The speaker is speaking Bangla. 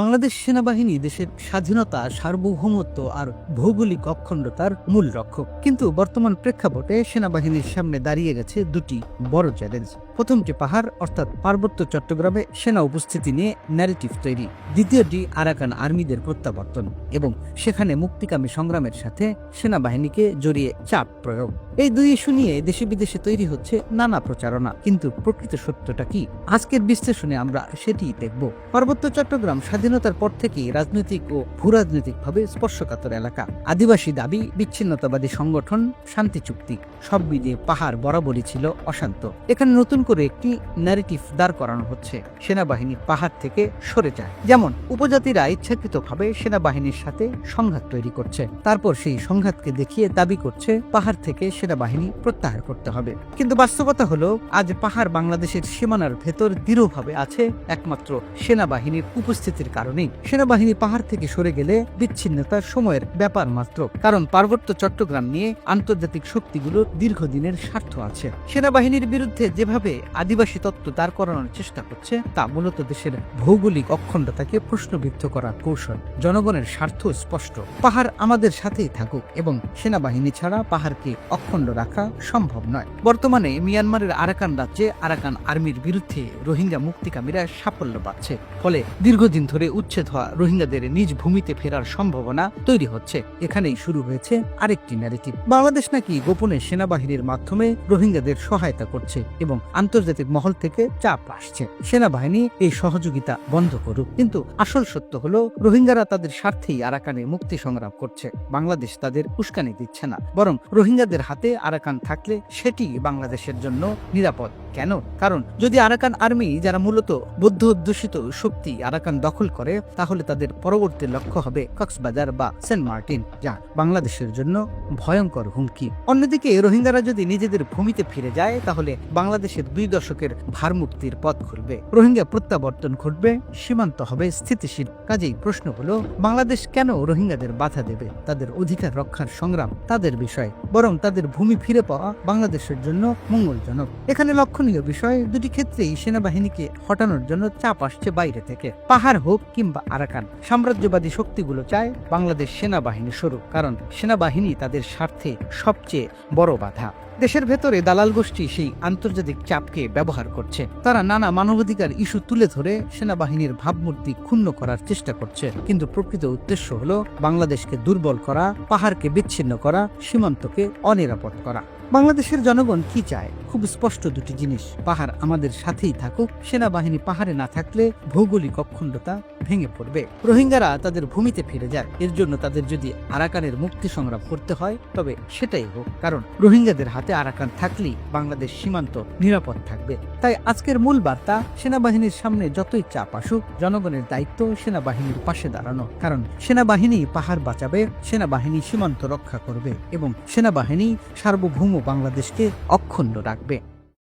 বাংলাদেশ সেনাবাহিনী দেশের স্বাধীনতা, সার্বভৌমত্ব আর ভৌগোলিক অখণ্ডতার মূল রক্ষক। কিন্তু বর্তমান প্রেক্ষাপটে সেনাবাহিনীর সামনে দাঁড়িয়ে গেছে দুটি বড় চ্যালেঞ্জ। প্রথমটি পাহাড়, অর্থাৎ পার্বত্য চট্টগ্রামে সেনা উপস্থিতি নিয়ে ন্যারেটিভ তৈরি। দ্বিতীয়টি আরাকান আর্মিদের প্রত্যাবর্তন এবং সেখানে মুক্তিকামী সংগ্রামের সাথে সেনাবাহিনীকে জড়িয়ে চাপ প্রয়োগ। এই দুই ইস্যু নিয়ে দেশে বিদেশে তৈরি হচ্ছে নানা প্রচারণা। কিন্তু প্রকৃত সত্যটা কি? আজকের বিশ্লেষণে আমরা সেটিই দেখব। পার্বত্য চট্টগ্রাম স্বাধীনতার পর থেকেই রাজনৈতিক ও ভূরাজনৈতিকভাবে স্পর্শকাতর এলাকা। আদিবাসী দাবি, বিচ্ছিন্নতাবাদী সংগঠন, শান্তি চুক্তি, সব মিলিয়ে পাহাড় বরাবরই ছিল অশান্ত। এখানে নতুন করে একটি ন্যারেটিভ দাঁড় করানো হচ্ছে। সেনাবাহিনী পাহাড় থেকে সরে যায়। যেমন, উপজাতিরা ইচ্ছাকৃতভাবে সেনাবাহিনীর সাথে সংঘাত তৈরি করছে। তারপর সেই সংঘাতকে দেখিয়ে দাবি করছে, পাহাড় থেকে সেনাবাহিনী প্রত্যাহার করতে হবে। কিন্তু বাস্তবতা হলো, আজ পাহাড় বাংলাদেশের সীমানার ভেতর দৃঢ়ভাবে আছে একমাত্র সেনাবাহিনীর উপস্থিতির কারণেই। সেনাবাহিনী পাহাড় থেকে সরে গেলে বিচ্ছিন্নতার সময়ের ব্যাপার মাত্র। কারণ পার্বত্য চট্টগ্রাম নিয়ে আন্তর্জাতিক শক্তিগুলোর দীর্ঘদিনের স্বার্থ আছে। সেনাবাহিনীর বিরুদ্ধে যেভাবে আদিবাসী তত্ত্ব দাঁড় করানোর চেষ্টা করছে, তা মূলত দেশের ভৌগোলিক অখণ্ডতাকে প্রশ্নবিদ্ধ করার কৌশল। জনগণের স্বার্থ স্পষ্ট। পাহাড় আমাদের সাথেই থাকুক এবং সেনাবাহিনী ছাড়া পাহাড়কে অখণ্ড রাখা সম্ভব নয়। বর্তমানে মিয়ানমারের আরাকান রাজ্যে আরাকান আর্মির বিরুদ্ধে রোহিঙ্গা মুক্তিকামীরা সাফল্য পাচ্ছে। ফলে দীর্ঘদিন ধরে উচ্ছেদ হওয়া রোহিঙ্গাদের নিজ ভূমিতে ফেরার সম্ভাবনা তৈরি হচ্ছে। এখানেই শুরু হয়েছে আরেকটি ন্যারেটিভ বাংলাদেশ নাকি গোপনে সেনাবাহিনীর মাধ্যমে রোহিঙ্গাদের সহায়তা করছে এবং আন্তর্জাতিক মহল থেকে চাপ আসছে। সেনাবাহিনী এই সহযোগিতা বন্ধ করুক। কিন্তু আসল সত্য হলো, রোহিঙ্গারা তাদের স্বার্থেই আরাকানে মুক্তি সংগ্রাম করছে। বাংলাদেশ তাদের উস্কানি দিচ্ছে না। বরং রোহিঙ্গাদের হাতে আরাকান থাকলে সেটি বাংলাদেশের জন্য নিরাপদ। কেন? কারণ যদি আরাকান আর্মি, যারা মূলত বৌদ্ধ অধ্যুষিত শক্তি আরাকান দখল করে, তাহলে তাদের পরবর্তী লক্ষ্য হবে কক্সবাজার বা সেন্ট মার্টিন, যা বাংলাদেশের জন্য ভয়ঙ্কর হুমকি। অন্যদিকে, রোহিঙ্গারা যদি নিজেদের ভূমিতে ফিরে যায়, তাহলে বাংলাদেশের দুই দশকের ভারমুক্তির পথ খুলবে। রোহিঙ্গা প্রত্যাবর্তন ঘটবে, সীমান্ত হবে স্থিতিশীল। কাজেই প্রশ্ন হলো, বাংলাদেশ কেন রোহিঙ্গাদের বাধা দেবে? তাদের অধিকার রক্ষার সংগ্রাম তাদের বিষয়, বরং তাদের ভূমি ফিরে পাওয়া বাংলাদেশের জন্য মঙ্গলজনক। এখানে লক্ষণীয় বিষয় দুটি ক্ষেত্রেই সেনাবাহিনীকে হটানোর জন্য চাপ আসছে বাইরে থেকে। পাহাড় হোক কিংবা আরাকান, সাম্রাজ্যবাদী শক্তিগুলো চায় বাংলাদেশ সেনাবাহিনী সরুক কারণ সেনাবাহিনী তাদের স্বার্থে সবচেয়ে বড় বাধা। দেশের ভেতরে দালাল গোষ্ঠী সেই আন্তর্জাতিক চাপকে ব্যবহার করছে। তারা নানা মানবাধিকার ইস্যু তুলে ধরে সেনাবাহিনীর ভাবমূর্তি ক্ষুণ্ণ করার চেষ্টা করছে। কিন্তু প্রকৃত উদ্দেশ্য হলো বাংলাদেশকে দুর্বল করা, পাহাড়কে বিচ্ছিন্ন করা, সীমান্তকে অনিরাপদ করা। বাংলাদেশের জনগণ কি চায়? খুব স্পষ্ট দুটি জিনিস। পাহাড় আমাদের সাথেই থাকুক। সেনাবাহিনী পাহাড়ে না থাকলে ভৌগোলিক অখণ্ডতা ভেঙে পড়বে। রোহিঙ্গারা তাদের ভূমিতে ফিরে যায়। এর জন্য তাদের যদি আরাকানের মুক্তি সংগ্রাম করতে হয়, তবে সেটাই হোক। কারণ রোহিঙ্গাদের হাতে আরাকান থাকলেই বাংলাদেশ সীমান্ত নিরাপদ থাকবে। তাই আজকের মূল বার্তা, সেনাবাহিনীর সামনে যতই চাপ আসুক, জনগণের দায়িত্ব সেনাবাহিনীর পাশে দাঁড়ানো। কারণ সেনাবাহিনী পাহাড় বাঁচাবে, সেনাবাহিনী সীমান্ত রক্ষা করবে এবং সেনাবাহিনী সার্বভৌম বাংলাদেশকে অক্ষুণ্ণ রাখবে।